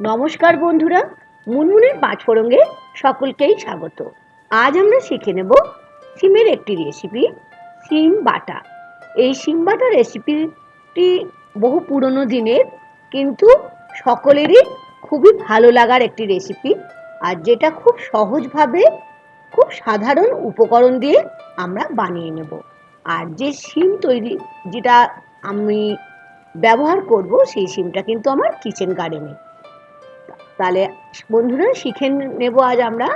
নমস্কার বন্ধুরা, মুনমুনের পাঁচফোড়ঙ্গে সকলকেই স্বাগত। আজ আমরা শিখে নেব সিমের একটি রেসিপি সিম বাটা। এই সিম বাটা রেসিপিটি বহু পুরনো দিনের, কিন্তু সকলেরই খুবই ভালো লাগার একটি রেসিপি আর যেটা খুব সহজভাবে, খুব সাধারণ উপকরণ দিয়ে আমরা বানিয়ে নেব। আর যে সিম তৈরি, যেটা আমি ব্যবহার করব সেই সিমটা কিন্তু আমার কিচেন গার্ডেনে তাহলে বন্ধুরা শিখে নেব আজ আমরা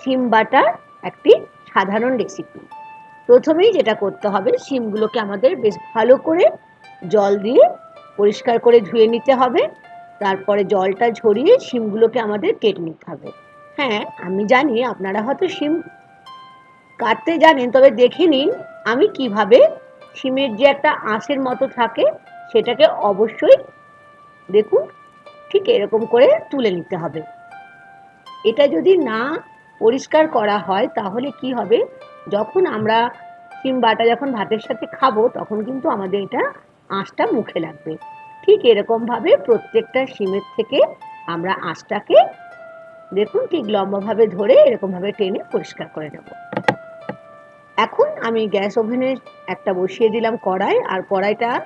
সিম বাটার একটি সাধারণ রেসিপি প্রথমেই যেটা করতে হবে সিমগুলোকে আমাদের বেশ ভালো করে জল দিয়ে পরিষ্কার করে ধুয়ে নিতে হবে। তারপরে জলটা ঝরিয়ে সিমগুলোকে আমাদের কেটে নিতে হবে। হ্যাঁ আমি জানি আপনারা হয়তো সিম কাটতে জানেন, তবে দেখে নিন আমি কীভাবে সিমের যে একটা আঁশের মতো থাকে, সেটাকে অবশ্যই দেখুন ঠিক এরকম করে তুলে নিতে হবে। এটা যদি না পরিষ্কার করা হয়, তাহলে কি হবে? যখন আমরা সিম বাটা যখন ভাতের সাথে খাব, তখন কিন্তু আমাদের এটা আঁশটা মুখে লাগবে। ঠিক এরকমভাবে প্রত্যেকটা সিমের থেকে আমরা আঁশটাকে দেখুন ঠিক লম্বাভাবে ধরে এরকমভাবে টেনে পরিষ্কার করে নেব। এখন আমি গ্যাস ওভেনে একটা বসিয়ে দিলাম কড়াই, আর কড়াইটার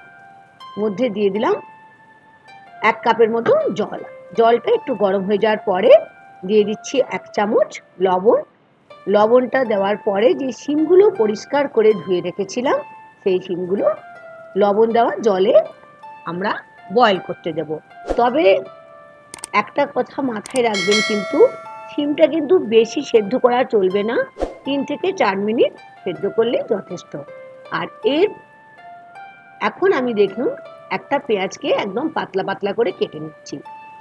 মধ্যে দিয়ে দিলাম এক কাপের মতো জল। জলটা একটু গরম হয়ে যাওয়ার পরে দিয়ে দিচ্ছি এক চামচ লবণ। লবণটা দেওয়ার পরে যে শিমগুলো পরিষ্কার করে ধুয়ে রেখেছিলাম, সেই শিমগুলো লবণ দেওয়া জলে আমরা বয়েল করতে দেব। তবে একটা কথা মাথায় রাখবেন কিন্তু, শিমটা কিন্তু বেশি সেদ্ধ করা চলবে না। তিন থেকে চার মিনিট সেদ্ধ করলে যথেষ্ট। আর এর, এখন আমি দেখুন একটা পেঁয়াজকে একদম পাতলা পাতলা করে কেটে নিচ্ছি।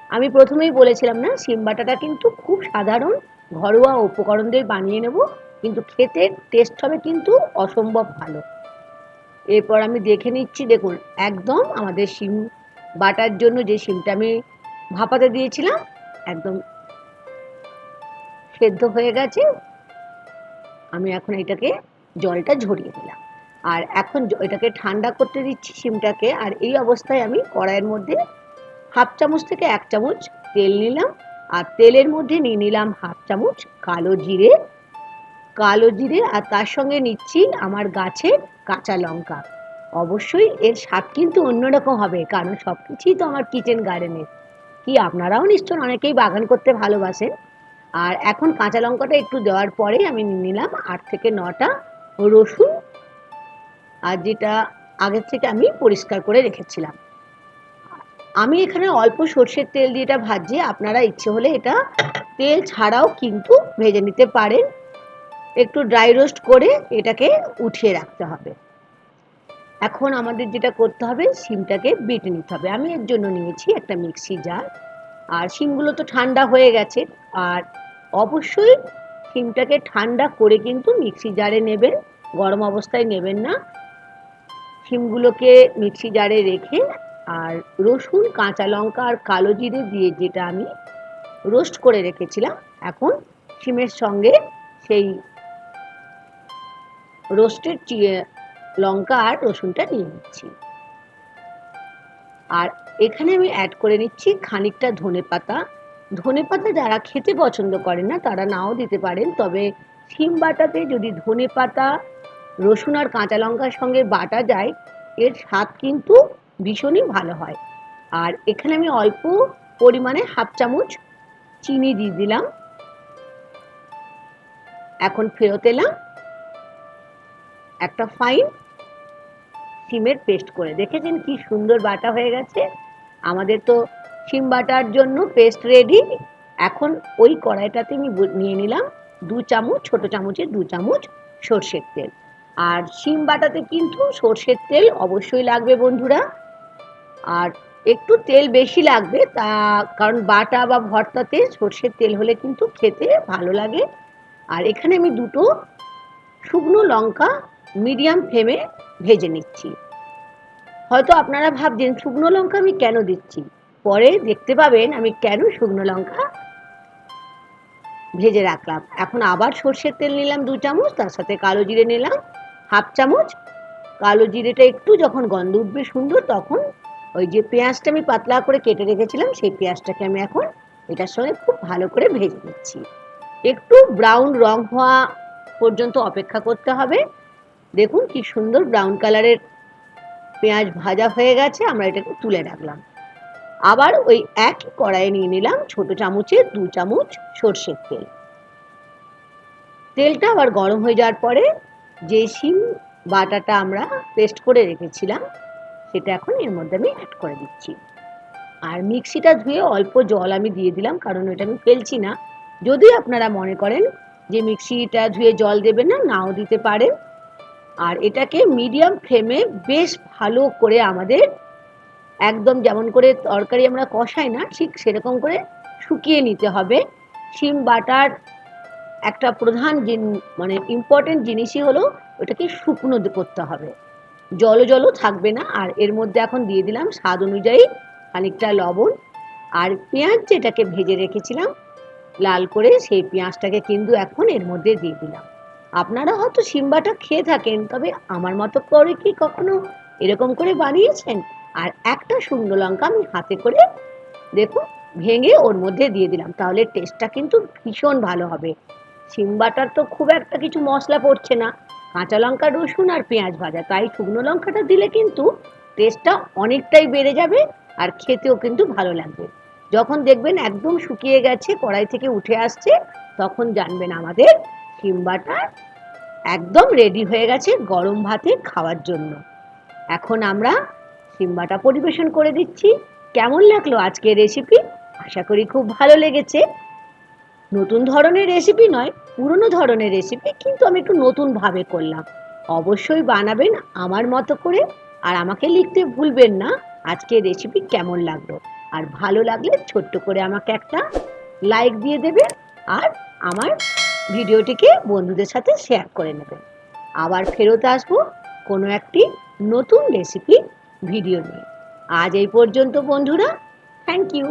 আমি প্রথমেই বলেছিলাম না সিম বাটাটা কিন্তু খুব সাধারণ, ঘরোয়া উপকরণ দিয়ে বানিয়ে নেব, কিন্তু খেতে টেস্ট হবে কিন্তু অসম্ভব ভালো। এরপর আমি দেখে নিচ্ছি, দেখুন, একদম আমাদের শিম বাটার জন্য যে শিমটা আমি ভাপাতে দিয়েছিলাম, একদম সেদ্ধ হয়ে গেছে। আমি এখন এটাকে জলটা ঝরিয়ে দিলাম আর এখন এটাকে ঠান্ডা করতে দিচ্ছি সিমটাকে, আর এই অবস্থায় আমি কড়াইয়ের মধ্যে হাফ চামচ থেকে এক চামচ তেল নিলাম, আর তেলের মধ্যে নিয়ে নিলাম হাফ চামচ কালো জিরে। কালো জিরে, আর তার সঙ্গে নিচ্ছি আমার গাছের কাঁচা লঙ্কা। অবশ্যই এর স্বাদ কিন্তু অন্যরকম হবে, কারণ সব কিছুই তো আমার কিচেন গার্ডেনের। কি আপনারাও নিশ্চয় অনেকেই বাগান করতে ভালোবাসেন। আর এখন কাঁচা লঙ্কাটা একটু দেওয়ার পরে আমি নিলাম আট থেকে নটা রসুন আর যেটা আগের থেকে আমি পরিষ্কার করে রেখেছিলাম। আমি এখানে অল্প সর্ষের তেল দিয়ে এটা ভাজি, আপনারা ইচ্ছে হলে এটা তেল ছাড়াও কিন্তু ভেজে নিতে পারেন। একটু ড্রাই রোস্ট করে এটাকে উঠিয়ে রাখতে হবে। এখন আমাদের যেটা করতে হবে, শিমটাকে বেটে নিতে হবে। আমি এর জন্য নিয়েছি একটা মিক্সি জার। আর শিমগুলো তো ঠান্ডা হয়ে গেছে। আর অবশ্যই শিমটাকে ঠান্ডা করে কিন্তু মিক্সি জারে নেবেন। গরম অবস্থায় নেবেন না। শিমগুলোকে মিক্সি জারে রেখে আর রসুন, কাঁচা লঙ্কা আর কালো জিরে দিয়ে যেটা আমি রোস্ট করে রেখেছিলাম, এখন শিমের সঙ্গে সেই রোস্টেড লঙ্কা আর রসুনটা নিয়ে নিচ্ছি। আর এখানে আমি অ্যাড করে নিচ্ছি খানিকটা ধনে পাতা। ধনে পাতা যারা খেতে পছন্দ করেন না, তারা নাও দিতে পারেন, তবে শিম বাটাতে যদি ধনে পাতা রসুন আর কাঁচা লঙ্কার সঙ্গে বাটা যায়, এর স্বাদ কিন্তু ভীষণই ভালো হয়। আর এখানে আমি অল্প পরিমাণে হাফ চামচ চিনি দিয়ে দিলাম। এখন ফেরত এলাম একটা ফাইন সিমের পেস্ট করে। দেখেছেন কি সুন্দর বাটা হয়ে গেছে? আমাদের তো সিম বাটার জন্য পেস্ট রেডি। এখন ওই কড়াইটাতে আমি নিয়ে নিলাম দু চামচ, ছোট চামচের দু চামচ সর্ষের তেল। আর শিম বাটাতে কিন্তু সর্ষের তেল অবশ্যই লাগবে বন্ধুরা। আর একটু তেল বেশি লাগবে, তা কারণ বাটা বা ভর্তাতে সর্ষের তেল হলে কিন্তু খেতে ভালো লাগে। আর এখানে আমি দুটো শুকনো লঙ্কা মিডিয়াম ফ্লেমে ভেজে নিচ্ছি। হয়তো আপনারা ভাবছেন, শুকনো লঙ্কা আমি কেন দিচ্ছি? পরে দেখতে পাবেন আমি কেন শুকনো লঙ্কা ভেজে রাখলাম। এখন আবার সর্ষের তেল নিলাম দু চামচ, তার সাথে কালো জিরে নিলাম। হাফ চামচ, কালো জিরেটা একটু যখন গন্ধ উঠবে সুন্দর, তখন ওই যে পেঁয়াজটা আমি পাতলা করে কেটে রেখেছিলাম, সেই পেঁয়াজটাকে আমি এখন এটার সঙ্গে খুব ভালো করে ভেজে নিচ্ছি। একটু ব্রাউন রং হওয়া পর্যন্ত অপেক্ষা করতে হবে। দেখুন কি সুন্দর ব্রাউন কালারের পেঁয়াজ ভাজা হয়ে গেছে, আমরা এটাকে তুলে রাখলাম। আবার ওই একই কড়াইয়ে নিয়ে নিলাম ছোট চামচের দু চামচ সর্ষের তেল। তেলটা আবার গরম হয়ে যাওয়ার পরে যে শিম বাটাটা আমরা পেস্ট করে রেখেছিলাম, সেটা এখন এর মধ্যে আমি অ্যাড করে দিচ্ছি। আর মিক্সিটা ধুয়ে অল্প জল আমি দিয়ে দিলাম, কারণ এটা আমি ফেলছি না। যদি আপনারা মনে করেন যে মিক্সিটা ধুয়ে জল দেবেন না, নাও দিতে পারেন। আর এটাকে মিডিয়াম ফ্লেমে বেশ ভালো করে আমাদের একদম যেমন করে তরকারি আমরা কষাই না, ঠিক সেরকম করে শুকিয়ে নিতে হবে। শিম বাটার একটা প্রধান মানে ইম্পর্টেন্ট জিনিসই হলো ওটাকে শুকনো করতে হবে। জল জলও থাকবে না, আর এর মধ্যে এখন দিয়ে দিলাম স্বাদ অনুযায়ী খানিকটা লবণ আর পেঁয়াজ যেটাকে ভেজে রেখেছিলাম, লাল করে সেই পেঁয়াজটাকে কিন্তু এখন এর মধ্যে দিয়ে দিলাম। আপনারা হয়তো সিম্বাটা খেয়ে থাকেন, তবে আমার মতো করে কি কখনো এরকম করে বানিয়েছেন? আর একটা শুকনো লঙ্কা আমি হাতে করে দেখুন, ভেঙে ওর মধ্যে দিয়ে দিলাম, তাহলে টেস্টটা কিন্তু ভীষণ ভালো হবে। সিম্বাটার তো খুব একটা কিছু মশলা পড়ছে না। কাঁচা লঙ্কা, রসুন আর পেঁয়াজ ভাজা। তাই শুকনো লঙ্কাটা দিলে কিন্তু টেস্টটা অনেকটাই বেড়ে যাবে আর খেতেও কিন্তু ভালো লাগবে। যখন দেখবেন একদম শুকিয়ে গেছে, কড়াই থেকে উঠে আসছে, তখন জানবেন আমাদের সিম্বাটা একদম রেডি হয়ে গেছে গরম ভাতে খাওয়ার জন্য। এখন আমরা সিম্বাটা পরিবেশন করে দিচ্ছি। কেমন লাগল আজকের রেসিপি আশা করি খুব ভালো লেগেছে। নতুন ধরনের রেসিপি নয়, পুরনো ধরনের রেসিপি কিন্তু আমি একটু নতুনভাবে করলাম। অবশ্যই বানাবেন আমার মতো করে আর আমাকে লিখতে ভুলবেন না। আজকে রেসিপি কেমন লাগল? আর ভালো লাগলে ছোট্ট করে আমাকে একটা লাইক দিয়ে দেবেন আর আমার ভিডিওটিকে বন্ধুদের সাথে শেয়ার করে নেবেন। আবার ফেরত আসব কোনো একটি নতুন রেসিপি ভিডিও নিয়ে। আজ এই পর্যন্ত বন্ধুরা থ্যাংক ইউ